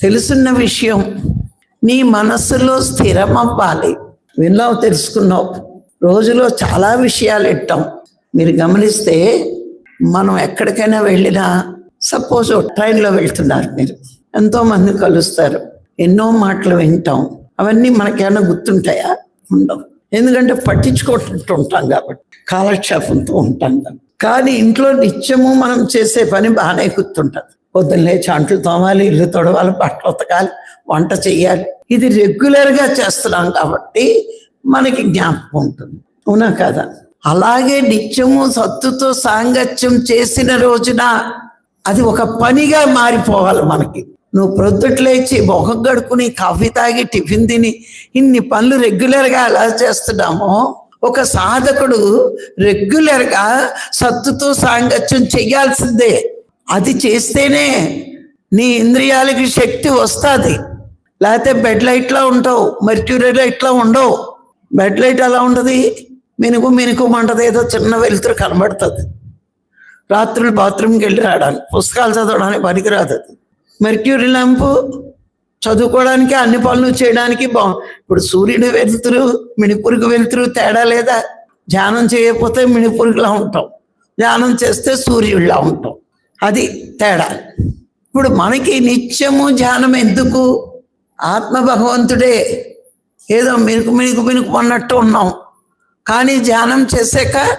తెలుసున్న విషయం. నీ మనస్సులో స్థిరమవ్వాలి. విన్నావు తెలుసుకున్నావు. రోజులో చాలా విషయాలు ఇట్టాం మీరు గమనిస్తే మనం ఎక్కడికైనా వెళ్ళినా సపోజ్ ట్రైన్లో వెళ్తున్నారు మీరు. ఎంతో మంది కలుస్తారు. ఎన్నో మాటలు వింటాం. అవన్నీ మనకేమైనా గుర్తుంటాయా? ఉండవు. ఎందుకంటే పట్టించుకుంటూ ఉంటాం కాబట్టి కాలక్షేపంతో ఉంటాం కానీ ఇంట్లో నిత్యము మనం చేసే పని బాగానే గుర్తుంటుంది. పొద్దున్న లేచి అంట్లు తోమాలి ఇల్లు తొడవాలి బట్టలు ఉతకాలి వంట చెయ్యాలి. ఇది రెగ్యులర్గా చేస్తున్నాం కాబట్టి మనకి జ్ఞాపకం ఉంటుంది. అవునా కదా? అలాగే నిత్యము సత్తుతో సాంగత్యం చేసిన రోజున అది ఒక పనిగా మారిపోవాలి మనకి. నువ్వు ప్రొద్దుట్లేచి మొహం గడుకుని కాఫీ తాగి టిఫిన్ తిని ఇన్ని పనులు రెగ్యులర్గా ఎలా చేస్తున్నామో ఒక సాధకుడు రెగ్యులర్గా సత్తుతో సాంగత్యం చేయాల్సిందే. చేస్తేనే నీ ఇంద్రియాలకి శక్తి వస్తుంది. లేకపోతే బెడ్ లైట్లా ఉంటావు మెర్క్యూరీ ఇట్లా ఉండవు. బెడ్ లైట్ ఎలా ఉంటుంది? మినుకు మినుకు మంటది ఏదో చిన్న వెలుతురు కనబడుతుంది. రాత్రులు బాత్రూమ్కి వెళ్ళి రావడానికి పుస్తకాలు చదవడానికి పనికిరాదు అది. మెర్క్యూరీ ల్యాంపు చదువుకోవడానికి అన్ని పనులు చేయడానికి బా ఇప్పుడు సూర్యుడు వెలుతురు మిణిపురుగు వెలుతురు తేడా లేదా? ధ్యానం చేయకపోతే మిణిపురుగులా ఉంటాం ధ్యానం చేస్తే సూర్యుడిలా ఉంటాం అది తేడా. ఇప్పుడు మనకి నిత్యము ధ్యానం ఎందుకు? ఆత్మ భగవంతుడే. ఏదో మినుకు మినుకు మినుకు అన్నట్టు ఉన్నాం. కానీ ధ్యానం చేసాక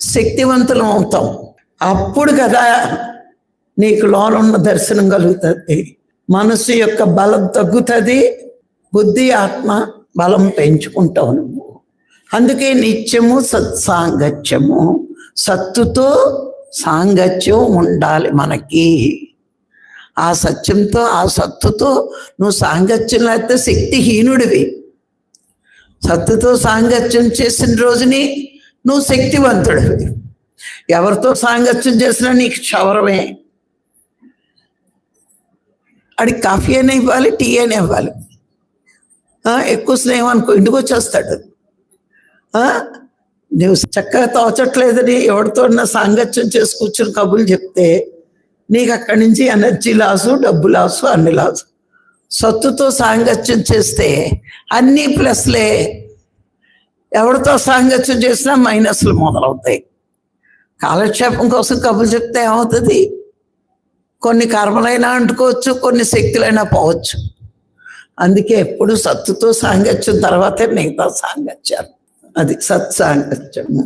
శక్తివంతులం అవుతాం. అప్పుడు కదా నీకు లోనున్న దర్శనం కలుగుతుంది. మనసు యొక్క బలం తగ్గుతుంది. బుద్ధి ఆత్మ బలం పెంచుకుంటావు నువ్వు. అందుకే నిత్యము సత్సాంగత్యము. సత్తుతో సాంగత్యం ఉండాలి మనకి. ఆ సత్యంతో ఆ సత్తుతో నువ్వు సాంగత్యం లేకపోతే శక్తిహీనుడివి. సత్తుతో సాంగత్యం చేసిన రోజుని నువ్వు శక్తివంతుడివి. ఎవరితో సాంగత్యం చేసినా నీకు క్షవరమే. అడి కాఫీ అయినా ఇవ్వాలి టీ అయినా ఇవ్వాలి. ఎక్కువ స్నేహం అనుకో ఇంటికి వచ్చేస్తాడు? నువ్వు చక్కగా తోచట్లేదని ఎవరితో సాంగత్యం చేసి కూర్చుని కబుర్లు చెప్తే నీకు అక్కడి నుంచి ఎనర్జీ లాసు డబ్బు లాసు అన్ని లాసు. సత్తుతో సాంగత్యం చేస్తే అన్ని ప్లస్లే. ఎవరితో సాంగత్యం చేసినా మైనస్లు మొదలవుతాయి. కాలక్షేపం కోసం కబులు చెప్తే ఏమవుతుంది? కొన్ని కర్మలైనా అంటుకోవచ్చు కొన్ని శక్తులైనా పోవచ్చు. అందుకే ఎప్పుడు సత్తుతో సాంగత్యం తర్వాతే మిగతా సాంగత్యాలు. అది సత్సాంగత్యము